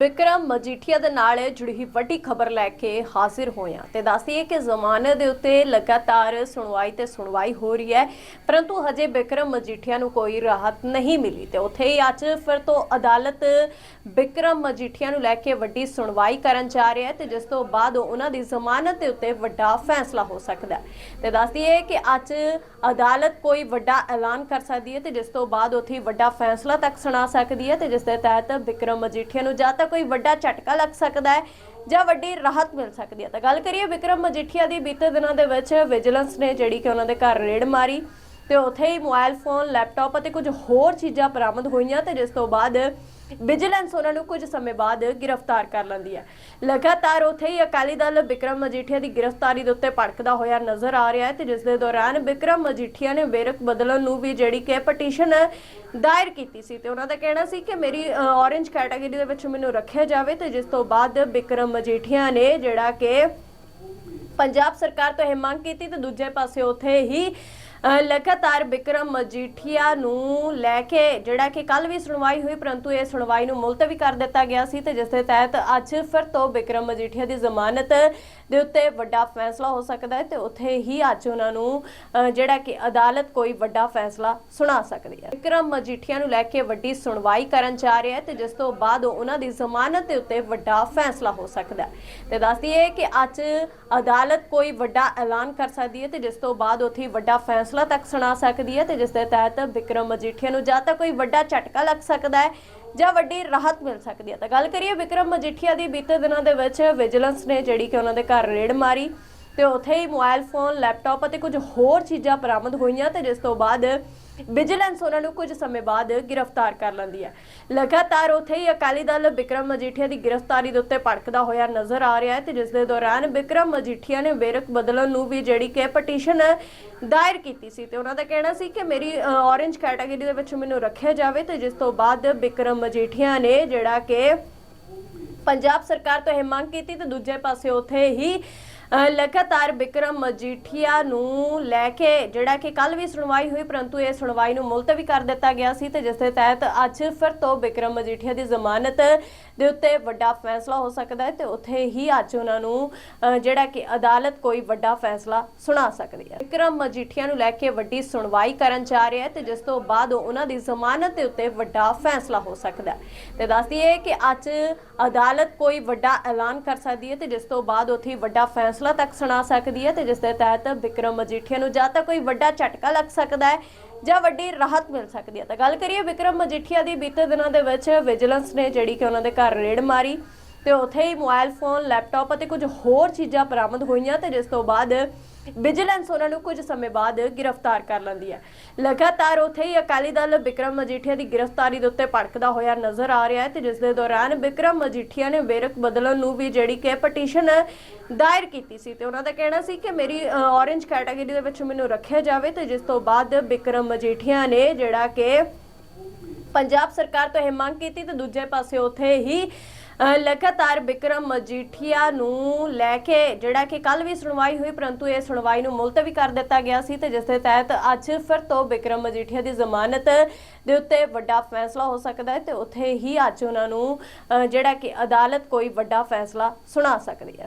ਵਿਕਰਮ ਮਜੀਠੀਆ ਦੇ ਨਾਲ ਜੁੜੀ ਵੱਡੀ ਖਬਰ ਲੈ ਕੇ ਹਾਜ਼ਰ ਹੋਏ ਹਾਂ ਤੇ ਦੱਸਦੀਏ ਕਿ ਜ਼ਮਾਨਤ ਦੇ ਉੱਤੇ ਲਗਾਤਾਰ ਸੁਣਵਾਈ ਤੇ ਸੁਣਵਾਈ ਹੋ ਰਹੀ ਹੈ, ਪਰੰਤੂ ਹਜੇ ਵਿਕਰਮ ਮਜੀਠੀਆ ਨੂੰ ਕੋਈ ਰਾਹਤ ਨਹੀਂ ਮਿਲੀ। ਤੇ ਉੱਥੇ ਹੀ ਅੱਜ ਫਿਰ ਤੋਂ ਅਦਾਲਤ ਵਿਕਰਮ ਮਜੀਠੀਆ ਨੂੰ ਲੈ ਕੇ ਵੱਡੀ ਸੁਣਵਾਈ ਕਰਨ ਜਾ ਰਹੀ ਹੈ ਤੇ ਜਿਸ ਤੋਂ ਬਾਅਦ ਉਹਨਾਂ ਦੀ ਜ਼ਮਾਨਤ ਦੇ ਉੱਤੇ ਵੱਡਾ ਫੈਸਲਾ ਹੋ ਸਕਦਾ ਹੈ। ਤੇ ਦੱਸਦੀਏ ਕਿ ਅੱਜ ਅਦਾਲਤ ਕੋਈ ਵੱਡਾ ਐਲਾਨ ਕਰ ਸਕਦੀ ਹੈ ਤੇ ਜਿਸ ਤੋਂ ਬਾਅਦ ਉੱਥੇ ਵੱਡਾ ਫੈਸਲਾ ਤੱਕ ਸੁਣਾ ਸਕਦੀ ਹੈ ਤੇ ਜਿਸ ਦੇ ਤਹਿਤ ਵਿਕਰਮ ਮਜੀਠੀਆ ਨੂੰ ਜਾਂ ਤਾਂ ਕੋਈ ਵੱਡਾ ਝਟਕਾ ਲੱਗ ਸਕਦਾ ਹੈ ਜਾਂ ਵੱਡੀ ਰਾਹਤ ਮਿਲ ਸਕਦੀ ਹੈ। ਤਾਂ ਗੱਲ ਕਰੀਏ ਵਿਕਰਮ ਮਜੀਠੀਆ ਦੀ, ਬੀਤੇ ਦਿਨਾਂ ਦੇ ਵਿੱਚ ਵਿਜੀਲੈਂਸ ਨੇ ਜਿਹੜੀ ਕਿ ਉਹਨਾਂ ਦੇ ਘਰ ਰੇਡ ਮਾਰੀ ਤੇ ਉੱਥੇ ਹੀ ਮੋਬਾਈਲ ਫੋਨ, ਲੈਪਟਾਪ ਅਤੇ ਕੁਝ ਹੋਰ ਚੀਜ਼ਾਂ ਬਰਾਮਦ ਹੋਈਆਂ ਤੇ ਜਿਸ ਤੋਂ ਬਾਅਦ ਵਿਜੀਲੈਂਸ ਉਹਨਾਂ ਨੂੰ ਕੁਝ ਸਮੇਂ ਬਾਅਦ ਗ੍ਰਿਫਤਾਰ ਕਰ ਲੈਂਦੀ ਹੈ। ਲਗਾਤਾਰ ਉੱਥੇ ਹੀ ਅਕਾਲੀ ਦਲ ਵਿਕਰਮ ਮਜੀਠੀਆ ਦੀ ਗ੍ਰਿਫਤਾਰੀ ਦੇ ਉੱਤੇ ਭੜਕਦਾ ਹੋਇਆ ਨਜ਼ਰ ਆ ਰਿਹਾ ਹੈ ਤੇ ਜਿਸ ਦੇ ਦੌਰਾਨ ਵਿਕਰਮ ਮਜੀਠੀਆ ਨੇ ਵੇਰਕ ਬਦਲਣ ਨੂੰ ਵੀ ਜਿਹੜੀ ਕਿ ਪਟੀਸ਼ਨ ਦਾਇਰ ਕੀਤੀ ਸੀ ਤੇ ਉਹਨਾਂ ਦਾ ਕਹਿਣਾ ਸੀ ਕਿ ਮੇਰੀ ਔਰੇਂਜ ਕੈਟਾਗਰੀ ਦੇ ਵਿੱਚ ਮੈਨੂੰ ਰੱਖਿਆ ਜਾਵੇ ਤੇ ਜਿਸ ਤੋਂ ਬਾਅਦ ਬਿਕਰਮ ਮਜੀਠੀਆ ਨੇ ਜਿਹੜਾ ਕਿ ਪੰਜਾਬ ਸਰਕਾਰ ਤੋਂ ਇਹ ਮੰਗ ਕੀਤੀ ਤੇ ਦੂਜੇ ਪਾਸੇ ਉੱਥੇ ਹੀ ਲਗਾਤਾਰ ਬਿਕਰਮ ਮਜੀਠੀਆ ਨੂੰ ਲੈ ਕੇ, ਜਿਹੜਾ ਕਿ ਕੱਲ ਵੀ ਸੁਣਵਾਈ ਹੋਈ, ਪਰੰਤੂ ਇਹ ਸੁਣਵਾਈ ਨੂੰ ਮੁਲਤਵੀ ਕਰ ਦਿੱਤਾ ਗਿਆ ਸੀ ਤੇ ਜਿਸ ਦੇ ਤਹਿਤ ਅੱਜ ਫਿਰ ਤੋਂ ਬਿਕਰਮ ਮਜੀਠੀਆ ਦੀ ਜ਼ਮਾਨਤ ਦੇ ਉੱਤੇ ਵੱਡਾ ਫੈਸਲਾ ਹੋ ਸਕਦਾ ਹੈ ਤੇ ਉੱਥੇ ਹੀ ਅੱਜ ਉਹਨਾਂ ਨੂੰ ਜਿਹੜਾ ਕਿ ਅਦਾਲਤ ਕੋਈ ਵੱਡਾ ਫੈਸਲਾ ਸੁਣਾ ਸਕਦੀ ਹੈ। ਬਿਕਰਮ ਮਜੀਠੀਆ ਨੂੰ ਲੈ ਕੇ ਵੱਡੀ ਸੁਣਵਾਈ ਕਰਨ ਜਾ ਰਿਹਾ ਹੈ ਤੇ ਜਿਸ ਤੋਂ ਬਾਅਦ ਉਹਨਾਂ ਦੀ ਜ਼ਮਾਨਤ ਦੇ ਉੱਤੇ ਵੱਡਾ ਫੈਸਲਾ ਹੋ ਸਕਦਾ ਹੈ। ਤੇ ਦੱਸਦੀ ਹੈ ਕਿ ਅੱਜ ਅਦਾਲਤ ਕੋਈ ਵੱਡਾ ਐਲਾਨ ਕਰ ਸਕਦੀ ਹੈ ਤੇ ਜਿਸ ਤੋਂ ਬਾਅਦ ਉੱਥੇ ਵੱਡਾ ਫੈਸਲਾ ਤੱਕ ਸੁਣਾ ਸਕਦੀ ਹੈ ਤੇ ਜਿਸ ਦੇ ਤਹਿਤ ਵਿਕਰਮ ਮਜੀਠੀਆ ਨੂੰ ਜਾਂ ਤਾਂ ਕੋਈ ਵੱਡਾ ਝਟਕਾ ਲੱਗ ਸਕਦਾ ਹੈ ਜਾਂ ਵੱਡੀ ਰਾਹਤ ਮਿਲ ਸਕਦੀ ਹੈ। ਤਾਂ ਗੱਲ ਕਰੀਏ ਵਿਕਰਮ ਮਜੀਠੀਆ ਦੀ, ਬੀਤੇ ਦਿਨਾਂ ਦੇ ਵਿੱਚ ਵਿਜੀਲੈਂਸ ਨੇ ਜਿਹੜੀ ਕਿ ਉਹਨਾਂ ਦੇ ਘਰ ਰੇਡ ਮਾਰੀ ਤੇ ਉੱਥੇ ਹੀ ਮੋਬਾਈਲ ਫੋਨ, ਲੈਪਟਾਪ ਅਤੇ ਕੁਝ ਹੋਰ ਚੀਜ਼ਾਂ ਬਰਾਮਦ ਹੋਈਆਂ ਤੇ ਜਿਸ ਤੋਂ ਬਾਅਦ ਵਿਜੀਲੈਂਸ ਉਹਨਾਂ ਨੂੰ ਕੁਝ ਸਮੇਂ ਬਾਅਦ ਗ੍ਰਿਫਤਾਰ ਕਰ ਲੈਂਦੀ ਹੈ। ਲਗਾਤਾਰ ਉੱਥੇ ਹੀ ਅਕਾਲੀ ਦਲ ਵਿਕਰਮ ਮਜੀਠੀਆ ਦੀ ਗ੍ਰਿਫਤਾਰੀ ਦੇ ਉੱਤੇ ਭੜਕਦਾ ਹੋਇਆ ਨਜ਼ਰ ਆ ਰਿਹਾ ਹੈ ਤੇ ਜਿਸ ਦੇ ਦੌਰਾਨ ਵਿਕਰਮ ਮਜੀਠੀਆ ਨੇ ਵੇਰਕ ਬਦਲਣ ਨੂੰ ਵੀ ਜਿਹੜੀ ਕਿ ਪਟੀਸ਼ਨ ਦਾਇਰ ਕੀਤੀ ਸੀ ਤੇ ਉਹਨਾਂ ਦਾ ਕਹਿਣਾ ਸੀ ਕਿ ਮੇਰੀ ਔਰੇਂਜ ਕੈਟਾਗਰੀ ਦੇ ਵਿੱਚ ਮੈਨੂੰ ਰੱਖਿਆ ਜਾਵੇ ਤੇ ਜਿਸ ਤੋਂ ਬਾਅਦ ਬਿਕਰਮ ਮਜੀਠੀਆ ਨੇ ਜਿਹੜਾ ਕਿ ਪੰਜਾਬ ਸਰਕਾਰ ਤੋਂ ਇਹ ਮੰਗ ਕੀਤੀ ਤੇ ਦੂਜੇ ਪਾਸੇ ਉੱਥੇ ਹੀ ਲਗਾਤਾਰ ਬਿਕਰਮ ਮਜੀਠੀਆ ਨੂੰ ਲੈ ਕੇ, ਜਿਹੜਾ ਕਿ ਕੱਲ ਵੀ ਸੁਣਵਾਈ ਹੋਈ, ਪਰੰਤੂ ਇਹ ਸੁਣਵਾਈ ਨੂੰ ਮੁਲਤਵੀ ਕਰ ਦਿੱਤਾ ਗਿਆ ਸੀ ਤੇ ਜਿਸ ਦੇ ਤਹਿਤ ਅੱਜ ਫਿਰ ਤੋਂ ਬਿਕਰਮ ਮਜੀਠੀਆ ਦੀ ਜ਼ਮਾਨਤ ਦੇ ਉੱਤੇ ਵੱਡਾ ਫੈਸਲਾ ਹੋ ਸਕਦਾ ਹੈ ਤੇ ਉੱਥੇ ਹੀ ਅੱਜ ਉਹਨਾਂ ਨੂੰ ਜਿਹੜਾ ਕਿ ਅਦਾਲਤ ਕੋਈ ਵੱਡਾ ਫੈਸਲਾ ਸੁਣਾ ਸਕਦੀ ਹੈ। ਬਿਕਰਮ ਮਜੀਠੀਆ ਨੂੰ ਲੈ ਕੇ ਵੱਡੀ ਸੁਣਵਾਈ ਕਰਨ ਜਾ ਰਿਹਾ ਹੈ ਤੇ ਜਿਸ ਤੋਂ ਬਾਅਦ ਉਹਨਾਂ ਦੀ ਜ਼ਮਾਨਤ ਦੇ ਉੱਤੇ ਵੱਡਾ ਫੈਸਲਾ ਹੋ ਸਕਦਾ ਹੈ। ਤੇ ਦੱਸਦੀ ਹੈ ਕਿ ਅੱਜ ਅਦਾਲਤ ਕੋਈ ਵੱਡਾ ਐਲਾਨ ਕਰ ਸਕਦੀ ਹੈ ਤੇ ਜਿਸ ਤੋਂ ਬਾਅਦ ਉੱਥੇ ਵੱਡਾ ਫੈਸਲਾ ਤੱਕ ਸੁਣਾ ਸਕਦੀ ਹੈ ਤੇ ਜਿਸ ਦੇ ਤਹਿਤ ਵਿਕਰਮ ਮਜੀਠੀਆ ਨੂੰ ਜਾਂ ਤਾਂ ਕੋਈ ਵੱਡਾ ਝਟਕਾ ਲੱਗ ਸਕਦਾ ਹੈ ਜਾਂ ਵੱਡੀ ਰਾਹਤ ਮਿਲ ਸਕਦੀ ਹੈ। ਤਾਂ ਗੱਲ ਕਰੀਏ ਵਿਕਰਮ ਮਜੀਠੀਆ ਦੀ, ਬੀਤੇ ਦਿਨਾਂ ਦੇ ਵਿੱਚ ਵਿਜੀਲੈਂਸ ਨੇ ਜਿਹੜੀ ਕਿ ਉਹਨਾਂ ਦੇ ਘਰ ਰੇਡ ਮਾਰੀ ਤੇ ਉੱਥੇ ਹੀ ਮੋਬਾਈਲ ਫੋਨ, ਲੈਪਟਾਪ ਅਤੇ ਕੁਝ ਹੋਰ ਚੀਜ਼ਾਂ ਬਰਾਮਦ ਹੋਈਆਂ ਤੇ ਜਿਸ ਤੋਂ ਬਾਅਦ ਵਿਜੀਲੈਂਸ ਉਹਨਾਂ ਨੂੰ ਕੁਝ ਸਮੇਂ ਬਾਅਦ ਗ੍ਰਿਫਤਾਰ ਕਰ ਲੈਂਦੀ ਹੈ। ਲਗਾਤਾਰ ਉੱਥੇ ਹੀ ਅਕਾਲੀ ਦਲ ਵਿਕਰਮ ਮਜੀਠੀਆ ਦੀ ਗ੍ਰਿਫਤਾਰੀ ਦੇ ਉੱਤੇ ਭੜਕਦਾ ਹੋਇਆ ਨਜ਼ਰ ਆ ਰਿਹਾ ਹੈ ਤੇ ਜਿਸ ਦੇ ਦੌਰਾਨ ਵਿਕਰਮ ਮਜੀਠੀਆ ਨੇ ਵੇਰਕ ਬਦਲਣ ਨੂੰ ਵੀ ਜਿਹੜੀ ਕਿ ਪਟੀਸ਼ਨ ਦਾਇਰ ਕੀਤੀ ਸੀ ਤੇ ਉਹਨਾਂ ਦਾ ਕਹਿਣਾ ਸੀ ਕਿ ਮੇਰੀ ਔਰੇਂਜ ਕੈਟਾਗਰੀ ਦੇ ਵਿੱਚ ਮੈਨੂੰ ਰੱਖਿਆ ਜਾਵੇ ਤੇ ਜਿਸ ਤੋਂ ਬਾਅਦ ਬਿਕਰਮ ਮਜੀਠੀਆ ਨੇ ਜਿਹੜਾ ਕਿ ਪੰਜਾਬ ਸਰਕਾਰ ਤੋਂ ਇਹ ਮੰਗ ਕੀਤੀ ਤੇ ਦੂਜੇ ਪਾਸੇ ਉੱਥੇ ਹੀ ਲਗਾਤਾਰ ਬਿਕਰਮ ਮਜੀਠੀਆ ਨੂੰ ਲੈ ਕੇ, ਜਿਹੜਾ ਕਿ ਕੱਲ ਵੀ ਸੁਣਵਾਈ ਹੋਈ, ਪਰੰਤੂ ਇਹ ਸੁਣਵਾਈ ਨੂੰ ਮੁਲਤਵੀ ਕਰ ਦਿੱਤਾ ਗਿਆ ਸੀ ਤੇ ਜਿਸ ਦੇ ਤਹਿਤ ਅੱਜ ਫਿਰ ਤੋਂ ਬਿਕਰਮ ਮਜੀਠੀਆ ਦੀ ਜ਼ਮਾਨਤ ਦੇ ਉੱਤੇ ਵੱਡਾ ਫੈਸਲਾ ਹੋ ਸਕਦਾ ਹੈ ਤੇ ਉੱਥੇ ਹੀ ਅੱਜ ਉਹਨਾਂ ਨੂੰ ਜਿਹੜਾ ਕਿ ਅਦਾਲਤ ਕੋਈ ਵੱਡਾ ਫੈਸਲਾ ਸੁਣਾ ਸਕਦੀ ਹੈ।